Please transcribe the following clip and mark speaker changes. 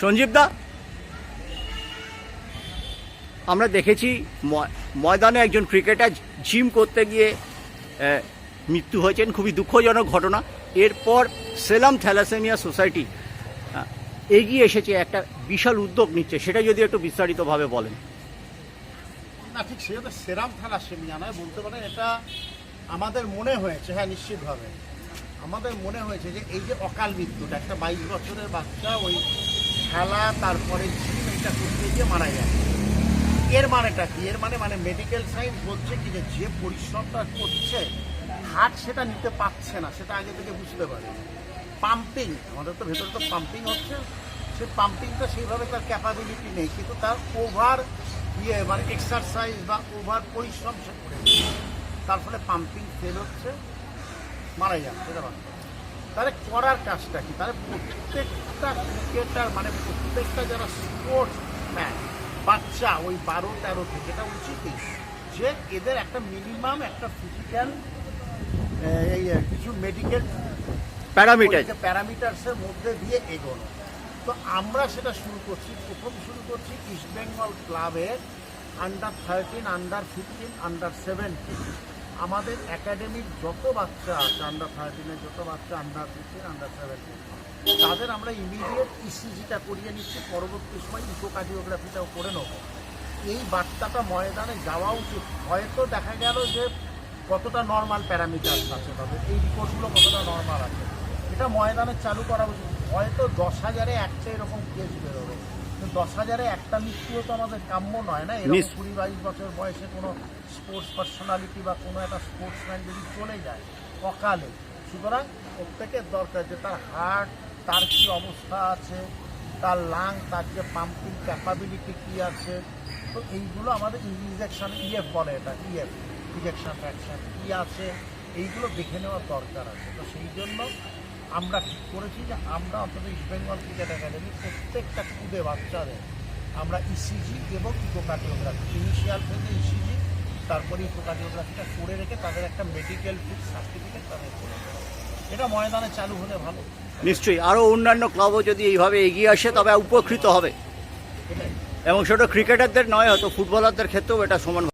Speaker 1: সঞ্জীব দা? আমরা দেখেছি ময়- ময়দানে একজন ক্রিকেটার জিম করতে গিয়ে মৃত্যু হয়েছেন। খুবই দুঃখজনক ঘটনা। এরপর সেলাম থ্যালাসেমিয়া সোসাইটি এগিয়ে এসেছে, একটা বিশাল উদ্যোগ নিচ্ছে। সেটা যদি একটু বিস্তারিতভাবে বলেন।
Speaker 2: না, ঠিক সেটা সেরাম থ্যালাসেমিয়া নয়, বলতে পারেন এটা আমাদের মনে হয়েছে হ্যাঁ নিশ্চিতভাবে। আমাদের মনে হয়েছে যে এই যে অকাল মৃত্যুটা, একটা বাইশ বছরের বাচ্চা ওই খেলা, তারপরে জিম এটা করতে গিয়ে মারা যায় এর মানেটা কি? এর মানে মানে মেডিকেল সায়েন্স বলছে কি যে পরিশ্রমটা করছে হার্ট সেটা নিতে পারছে না, সেটা আগে থেকে বুঝতে পারে। পাম্পিং আমাদের তো ভেতরে তো পাম্পিং হচ্ছে। সেই পাম্পিংটা সেইভাবে তার ক্যাপাবিলিটি নেই, কিন্তু তার ওভার ইয়ে মানে এক্সারসাইজ বা ওভার পরিশ্রম সে করে তার ফলে পাম্পিং ফেল হচ্ছে, মারা যাচ্ছে, এটা তাহলে করার কাজটা কি? তাহলে প্রত্যেকটা ক্রিকেটার মানে প্রত্যেকটা যারা স্পোর্টস ম্যান বাচ্চা ওই বারো তেরো থেকে এটা উচিতই যে এদের একটা মিনিমাম একটা ফিজিক্যাল এই কিছু মেডিকেল
Speaker 1: প্যারামিটার
Speaker 2: প্যারামিটার্সের মধ্যে দিয়ে এগোনো। তো আমরা সেটা শুরু করছি প্রথম শুরু করছি ইস্ট বেঙ্গল ক্লাবের under thirteen under fifteen under seventeen আমাদের একাডেমির যত বাচ্চা আছে আন্ডার থার্টিনের যত বাচ্চা আন্ডার ফিফটিন আন্ডার সেভেন্টিন তাদের আমরা ইমিডিয়েট ইসিজিটা করিয়ে নিচ্ছি, পরবর্তী সময় ইকোকার্ডিওগ্রাফিটাও করে নেব। এই বার্তাটা ময়দানে যাওয়া উচিত। হয়তো দেখা গেল যে কতটা নর্মাল প্যারামিটার আছে তাদের, এই রিপোর্টগুলো কতটা নর্মাল আছে। এটা ময়দানে চালু করা উচিত। হয়তো দশ হাজারে একটা এরকম কেস বেরোবে। দশ হাজারে একটা মৃত্যুও তো আমাদের কাম্য নয় না? এরকম কুড়ি বাইশ বছর বয়সে কোনো স্পোর্টস পার্সোনালিটি বা কোনো একটা স্পোর্টসম্যান যদি চলে যায় অকালে। সুতরাং প্রত্যেকের দরকার যে তার হার্ট তার কি অবস্থা আছে তার লাং তার যে পাম্পিং ক্যাপাবিলিটি কি আছে তো এইগুলো আমাদের ইনজেকশন ইএফ বলে এটা ইএফ ইনজেকশন ফ্যাকশন কি আছে এইগুলো দেখে নেওয়ার দরকার আছে। তো সেই জন্য আমরা ঠিক করেছি যে আমরা অন্তত ইস্ট বেঙ্গল ক্রিকেট একাডেমি প্রত্যেকটা খুদে বাচ্চাদের আমরা ইসিজি এবং ইকোকার্ডিওগ্রাফি ইনিশিয়াল থেকে ইসিজি তারপরে ইকোকার্ডিওগ্রাফিটা করে রেখে তাদের একটা মেডিকেল ফিট সার্টিফিকেট তাদের করে এটা ময়দানে চালু হলে ভালো।
Speaker 1: নিশ্চয়ই। আরও অন্যান্য ক্লাবও যদি এইভাবে এগিয়ে আসে তবে উপকৃত হবে। এবং সেটা ক্রিকেটারদের নয় হয়তো ফুটবলারদের ক্ষেত্রেও এটা সমান